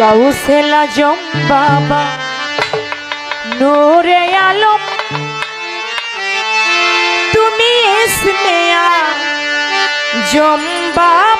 গাউসেল আজম বাবা। নূরে আলম তুমি ইসমেয়া জম বাবা।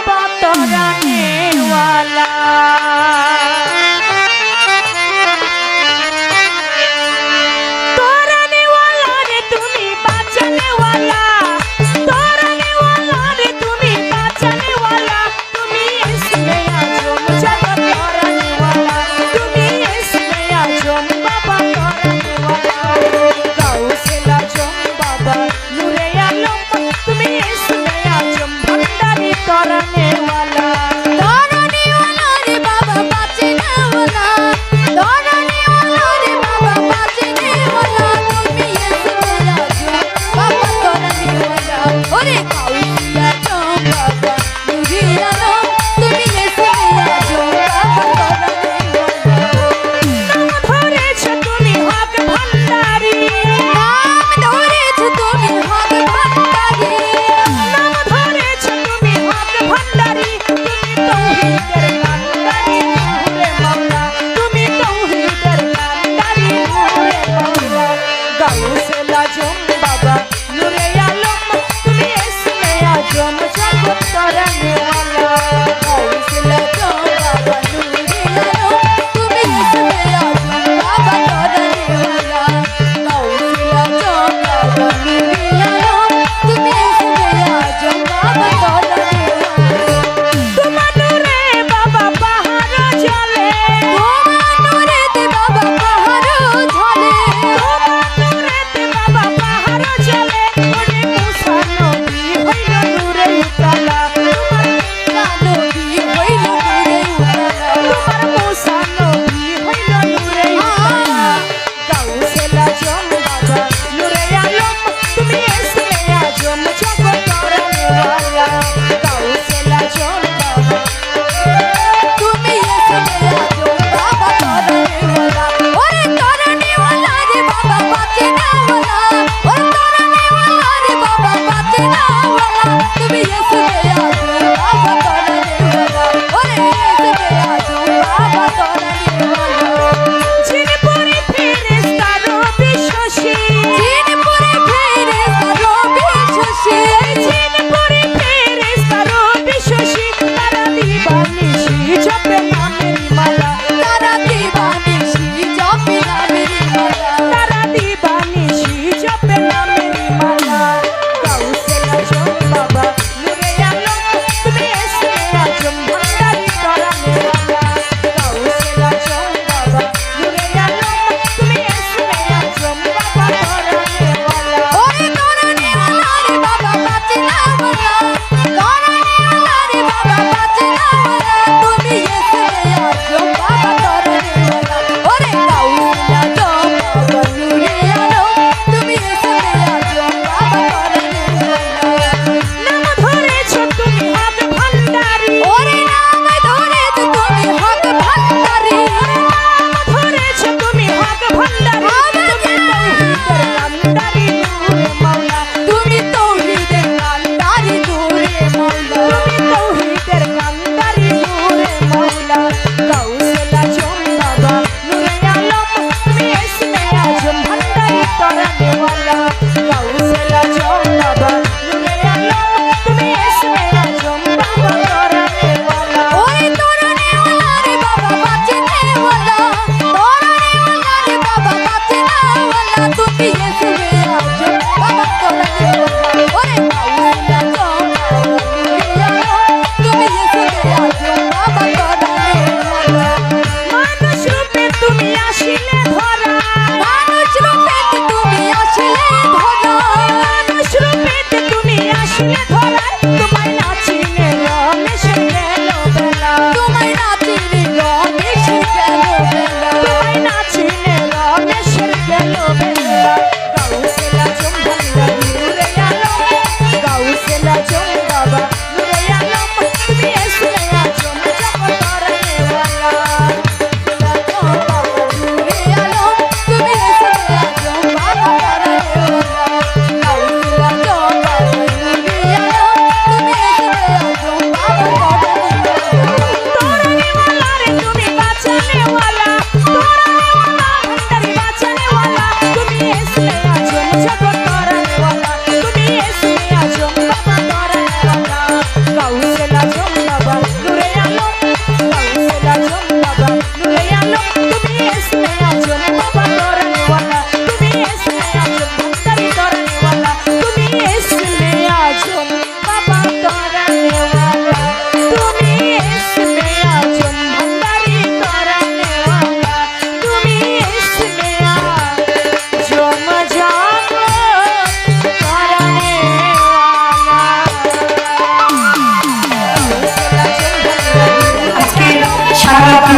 All right.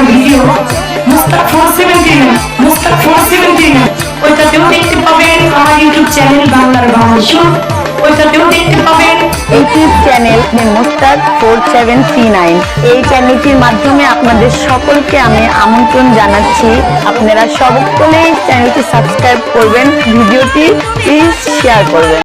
Video Mustak four seventeen Mustak four seventeen ওইটাতেও দেখতে পাবেন আমার ইউটিউব চ্যানেল বাংলার বাংলাদেশ ওইটাতেও দেখতে পাবেন YouTube channel Mostak four seven three nine এই চ্যানেলটির মাধ্যমে আপনাদের সকলকে আমি আমন্ত্রণ জানাচ্ছি। আপনারা সকলেই চ্যানেলটি সাবস্ক্রাইব করবেন, ভিডিওটি প্লিজ শেয়ার করবেন।